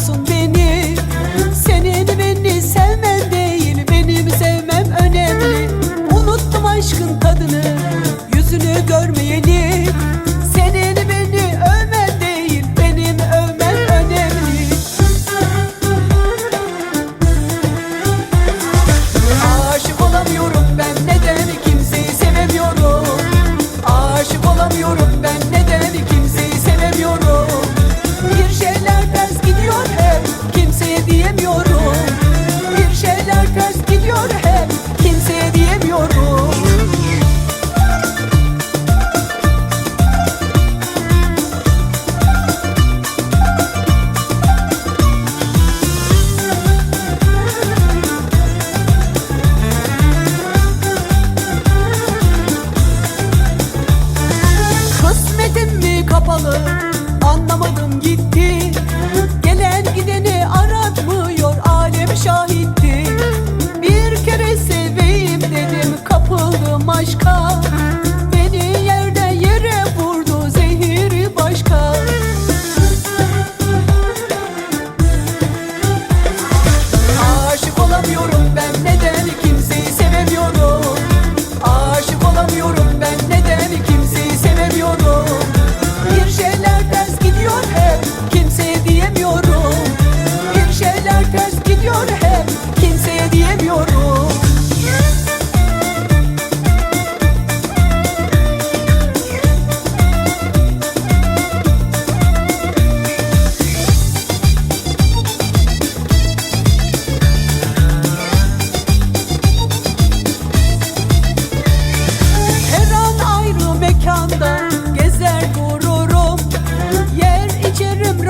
corazón. get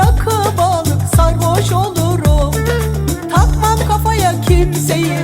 rakı balık sarhoş olurum. Takmam kafaya kimseyi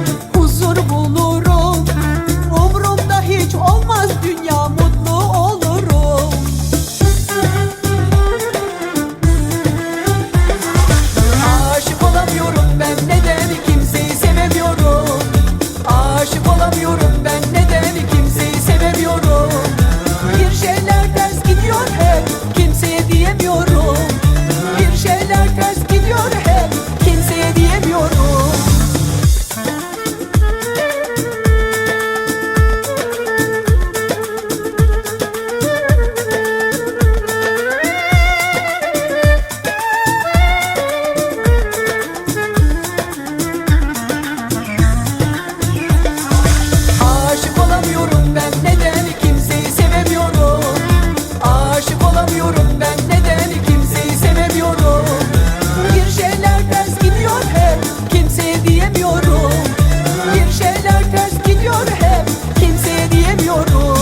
geliyor hep. Kimseye diyemiyorum.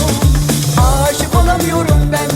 Aşık olamıyorum ben.